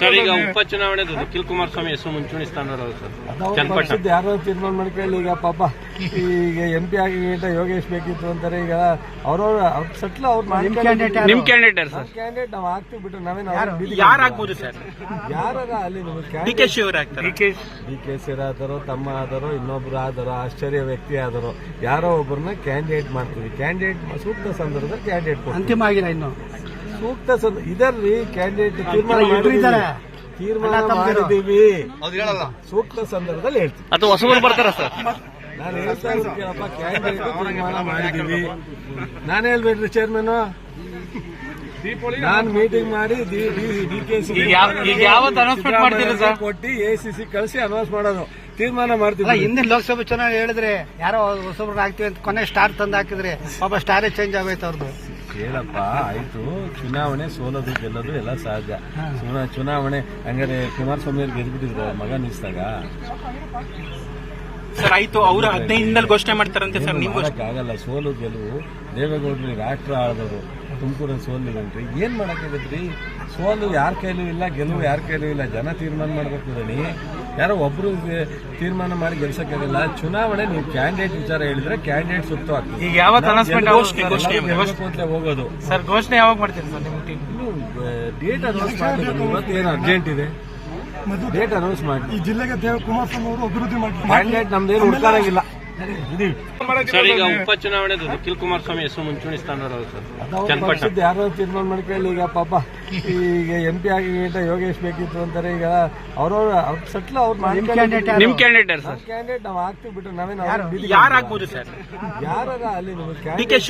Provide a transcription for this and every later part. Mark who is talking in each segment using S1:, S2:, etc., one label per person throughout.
S1: Sir ಈಗ ಉಪಚುನಾವಣೆ ನಿಖಿಲ್ ಕುಮಾರಸ್ವಾಮಿ ಹೆಸರು ಮುಂಚೂಣಿ ಸ್ಥಾನದವರು ಸರ್.
S2: ಯಾರೋ ತೀರ್ಮಾನ ಮಾಡ್ಕೊಳ್ಳಿ. ಈಗ ಪಾಪ ಈಗ ಎಂ ಪಿ ಆಗಿ ಯೋಗೇಶ್ ಬೇಕಿತ್ತು ಅಂತಾರೆ. ಈಗ ಅವ್ರವ್ರ ಅವ್ರ ಸಟ್ಲ ಅವ್ರು
S1: ನಿಮ್ ಕ್ಯಾಂಡಿಡೇಟ್ ಸರ್?
S2: ಕ್ಯಾಂಡಿಡೇಟ್ ನಾವು ಹಾಕ್ತಿವಿ ಬಿಟ್ಟು ನಾವೇನು
S3: ಯಾರು? ಆಗ್ಬೋದು ಸರ್?
S2: ಯಾರ ಅಲ್ಲಿ
S3: ಡಿ ಕೆ ಆಗ್ತಾರೆ?
S2: ಡಿ ಕೆ ಸಿ ಆದರೋ ತಮ್ಮ ಆದರೋ ಇನ್ನೊಬ್ರು ಆದರೋ ಆಶ್ಚರ್ಯ ವ್ಯಕ್ತಿ ಆದರೋ ಯಾರೋ ಒಬ್ಬರನ್ನ ಕ್ಯಾಂಡಿಡೇಟ್ ಮಾಡ್ತೀವಿ. ಕ್ಯಾಂಡಿಡೇಟ್ ಸೂಕ್ತ ಸಂದರ್ಭದಲ್ಲಿ ಕ್ಯಾಂಡಿಡೇಟ್
S4: ಅಂತಿಮ ಆಗಿಲ್ಲ ಇನ್ನು.
S2: ಸೂಕ್ತ ಸಂದ ಇದರಲ್ಲಿ ಕ್ಯಾಂಡಿಡೇಟ್ ತೀರ್ಮಾನ. ಮಾಡಿದ್ದೀವಿ. ತೀರ್ಮಾನ ಮಾಡಿದ್ದೀವಿ. ಸೂಕ್ತ ಸಂದರ್ಭದಲ್ಲಿ ಹೇಳ್ತೀವಿ
S1: ಅಥವಾ ಹೊಸಬರು ಬರ್ತಾರ ಸರ್?
S2: ನಾನು ಹೇಳ್ತಾ ಕೇಳಪ್ಪ ಕ್ಯಾಂಡಿಡೇಟ್ ತೀರ್ಮಾನ ಮಾಡಿದ್ದೀವಿ. ನಾನು ಹೇಳ್ಬೇಡ್ರಿ ಚೇರ್ಮನ್ ನಾನು ಮೀಟಿಂಗ್ ಮಾಡಿ ಡಿ ಕೆ ಸಿ? ಕೊಟ್ಟು ಎ ಸಿ ಸಿ ಕಳಿಸಿ ಅನೌನ್ಸ್ ಮಾಡೋದು. ತೀರ್ಮಾನ ಮಾಡ್ತೀವಿ.
S4: ಹಿಂದಿನ ಲೋಕಸಭೆ ಚುನಾವಣೆ ಹೇಳಿದ್ರೆ ಯಾರೋ ಹೊಸಬ್ರನ್ನ ಹಾಕ್ತೀವಿ ಅಂತ ಕೊನೆ ಸ್ಟಾರ್ ತಂದು ಹಾಕಿದ್ರೆ ಪಾಪ ಸ್ಟಾರೇ ಚೇಂಜ್ ಆಗೋಯ್ತು ಅವ್ರದ್ದು
S2: ಕೇಳಪ್ಪ ಆಯ್ತು. ಚುನಾವಣೆ ಸೋಲೋದು ಗೆಲ್ಲೋದು ಎಲ್ಲ ಸಹಜ ಚುನಾ- ಚುನಾವಣೆ ಹಂಗಾರೆ ಕುಮಾರಸ್ವಾಮಿ ಅವ್ರು ಗೆದ್ಬಿಟ್ಟಿದ್ರು ಮಗ ನಿಲ್ಸಿದಾಗ.
S3: ಸರ್ ಆಯ್ತು ಅವರು ಘೋಷಣೆ ಮಾಡ್ತಾರಂತೆ ಸರ್ ನೀವು?
S2: ಆಗಲ್ಲ ಸೋಲು ಗೆಲುವು. ದೇವೇಗೌಡರು ರಾಷ್ಟ್ರ ಆಳಿದವರು ತುಮಕೂರಲ್ಲಿ ಸೋಲಿಲ್ಲನ್ರಿ ಏನ್ ಮಾಡಕ್ಕಾಗತ್ರಿ? ಸೋಲು ಯಾರ ಕೈಲೂ ಇಲ್ಲ ಗೆಲುವು ಯಾರ ಕೈಲೂ ಇಲ್ಲ. ಜನ ತೀರ್ಮಾನ ಮಾಡ್ಬೇಕು ಯಾರೋ ಒಬ್ರು ಗೆ- ತೀರ್ಮಾನ ಮಾಡಿ ಗೆಲ್ಸಕ್ಕಾಗಲ್ಲ. ಚುನಾವಣೆ ನೀವು ಕ್ಯಾಂಡಿಡೇಟ್ ವಿಚಾರ ಹೇಳಿದ್ರೆ ಕ್ಯಾಂಡಿಡೇಟ್ ಸುತ್ತ
S1: ಈಗ ಯಾವತ್ತು ಅನೌನ್ಸ್ಮೆಂಟ್
S3: ಘೋಷಣೆ,
S2: ಹೋಗೋದು.
S1: ಸರ್ ಘೋಷಣೆ ಯಾವಾಗ ಮಾಡ್ತೀರಿ ಸರ್ ನಿಮ್ಮ ಟೀಮ್
S2: ಡೇಟ್ ಅನೌನ್ಸ್ ಮಾಡಿ ಇವತ್ತು ಏನು ಅರ್ಜೆಂಟ್ ಇದೆ? ಡೇಟ್ ಅನೌನ್ಸ್ ಮಾಡಿ
S5: ಈ ಜಿಲ್ಲೆಗೆ ದೇವ ಕುಮಾರಸ್ವಾಮಿ ಅವರು ಅಭಿವೃದ್ಧಿ ಮಾಡಿ
S2: ಕ್ಯಾಂಡಿಡೇಟ್ ನಮ್ದೇನು ಹುಡ್ಕಾಡಂಗಿಲ್ಲ ಇದೀವಿ
S1: ಸರ್ ಈಗ ಉಪಚುನಾವಣೆದು ನಿಖಿಲ್ ಕುಮಾರಸ್ವಾಮಿ ಹೆಸರು ಮುಂಚೂಣಿ
S2: ಸ್ಥಾನ ಯಾರೋ ತೀರ್ಮಾನ ಮಾಡ್ಕೊಳ್ಳಿ ಈಗ ಪಾಪ. ಈಗ ಎಂ ಪಿ ಆಗಿ ಯೋಗೇಶ್ ಬೇಕಿತ್ತು ಅಂತಾರೆ ಈಗ ಅವ್ರವ್ರ ಅವ್ರ ಸಟ್ಲ ಅವ್ರು
S1: ನಿಮ್ಮ ಕ್ಯಾಂಡಿಡೇಟ್ ಸರ್
S2: ಕ್ಯಾಂಡಿಡೇಟ್ ನಾವು ಹಾಕ್ತಿವಿ ಬಿಟ್ಟು ನಾವೇನು
S3: ಯಾರು? ಆಗ್ಬೋದು ಸರ್
S2: ಯಾರ ಅಲ್ಲಿ
S3: ಡಿ ಕೆ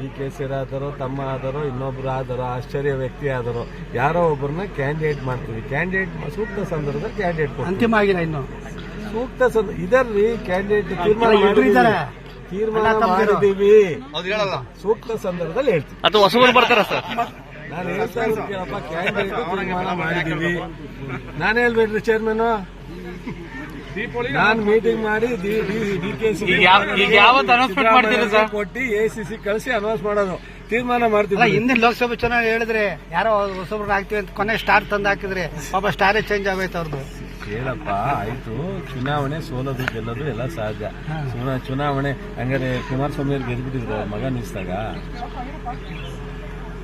S2: ಡಿ ಆದರೋ ತಮ್ಮ ಆದರೋ ಇನ್ನೊಬ್ರು ಆದರೋ ಆಶ್ಚರ್ಯ ವ್ಯಕ್ತಿ ಆದರೋ ಯಾರೋ ಒಬ್ಬರನ್ನ ಕ್ಯಾಂಡಿಡೇಟ್ ಮಾಡ್ತೀವಿ. ಕ್ಯಾಂಡಿಡೇಟ್ ಸೂಕ್ತ ಸಂದರ್ಭದಲ್ಲಿ ಕ್ಯಾಂಡಿಡೇಟ್ ಕೊಡ್ತೀವಿ.
S4: ಅಂತಿಮ ಆಗಿಲ್ಲ ಇನ್ನು.
S2: ಸೂಕ್ತ ಸಂದರ್ಭ ಇದರಲ್ಲಿ ಕ್ಯಾಂಡಿಡೇಟ್ ತೀರ್ಮಾನ. ತೀರ್ಮಾನ
S4: ಮಾಡಿದೀವಿ.
S2: ಮಾಡಿದ್ದೀವಿ. ಸೂಕ್ತ ಸಂದರ್ಭದಲ್ಲಿ ಹೇಳ್ತೀವಿ.
S1: ಅಥವಾ ಹೊಸಬರು ಬರ್ತಾರ ಸರ್
S2: ನಾನು ಹೇಳ್ತಾ ಇರೋದು ಕೇಳಪ್ಪ ಕ್ಯಾಂಡಿಡೇಟ್ ತೀರ್ಮಾನ ಮಾಡಿದ್ದೀವಿ. ನಾನು ಹೇಳ್ಬೇಡ್ರಿ ಚೇರ್ಮನ್ ನಾನು ಮೀಟಿಂಗ್ ಮಾಡಿ ಡಿ ಕೆ ಸಿ
S1: ಯಾವತ್ತು announcement ಮಾಡ್ತೀರಾ ಸರ್?
S2: ಕೊಟ್ಟು ಎ ಸಿ ಸಿ ಕಳಿಸಿ ಅನೌನ್ಸ್ ಮಾಡೋದು. ತೀರ್ಮಾನ ಮಾಡ್ತೀವಿ
S4: ಹಿಂದಿನ ಲೋಕಸಭೆ ಚುನಾವಣೆ ಹೇಳಿದ್ರೆ ಯಾರೋ ಹೊಸಬ್ರು ಆಗ್ತೀವಿ ಅಂತ ಕೊನೆ ಸ್ಟಾರ್ ತಂದು ಹಾಕಿದ್ರೆ ಪಾಪ ಸ್ಟಾರೇ ಚೇಂಜ್ ಆಗೈತೆ ಅವ್ರದ್ದು
S2: ಹೇಳಪ್ಪ ಆಯ್ತು. ಚುನಾವಣೆ ಸೋಲೋದು ಗೆಲ್ಲೋದು ಎಲ್ಲ ಸಹಜ ಚುನಾ- ಚುನಾವಣೆ ಹಂಗಾರೆ ಕುಮಾರಸ್ವಾಮಿ ಅವ್ರು ಗೆದ್ಬಿಟ್ಟಿದ್ರು ಅವ್ರ ಮಗ ನಿಲ್ಸಿದಾಗ.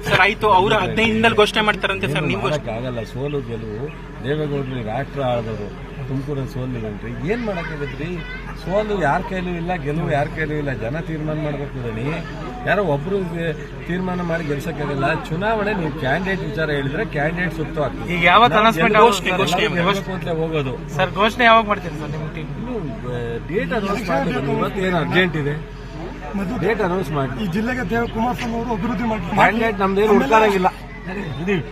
S3: ಸರ್ ಆಯ್ತು ಅವರು ಹದಿನೈದರಲ್ಲಿ ಘೋಷಣೆ ಮಾಡ್ತಾರಂತೆ ಸರ್ ನೀವು
S2: ಆಗಲ್ಲ ಸೋಲು ಗೆಲುವು. ದೇವೇಗೌಡರು ರಾಷ್ಟ್ರ ಆಳಿದವರು ತುಮಕೂರಲ್ಲಿ ಸೋಲಿಲ್ಲನ್ರಿ ಏನ್ ಮಾಡಕ್ಕಾಗತ್ರಿ ಸೋಲು ಯಾರ ಕೈಲೂ ಇಲ್ಲ ಗೆಲುವು ಯಾರ ಕೈಲೂ ಇಲ್ಲ. ಜನ ತೀರ್ಮಾನ ಮಾಡ್ಬೇಕು ದಣಿ ಯಾರೋ ಒಬ್ರು ತೀರ್ಮಾನ ಮಾಡಿ ಗೆಲ್ಸಕ್ಕಾಗಲ್ಲ ಚುನಾವಣೆ ನೀವು ಕ್ಯಾಂಡಿಡೇಟ್ ವಿಚಾರ ಹೇಳಿದ್ರೆ ಕ್ಯಾಂಡಿಡೇಟ್ ಸುತ್ತವಾಗ್ತದೆ
S1: ಈಗ ಯಾವತ್ತು announcement
S3: ಘೋಷಣೆ, ಘೋಷಣೆ,
S2: ಅಂತ ಹೋಗೋದು.
S1: ಸರ್ ಘೋಷಣೆ ಯಾವಾಗ ಮಾಡ್ತೀರಿ ಸರ್ ನಿಮ್ಮ ಟೀಮ್
S2: ಡೇಟ್ ಅನೌನ್ಸ್ ಮಾಡಿ ಇವತ್ತು ಏನು ಅರ್ಜೆಂಟ್ ಇದೆ? ಡೇಟ್ ಅನೌನ್ಸ್ ಮಾಡಿ.
S5: ಈ ಜಿಲ್ಲೆಗೆ ದೇವ ಕುಮಾರಸ್ವಾಮಿ ಅವರು ಅಭಿವೃದ್ಧಿ ಮಾಡಿ.
S2: ನಮ್ದೇನು ಉಳ್ಕಾರಾಗಿಲ್ಲ ಇದೀವಿ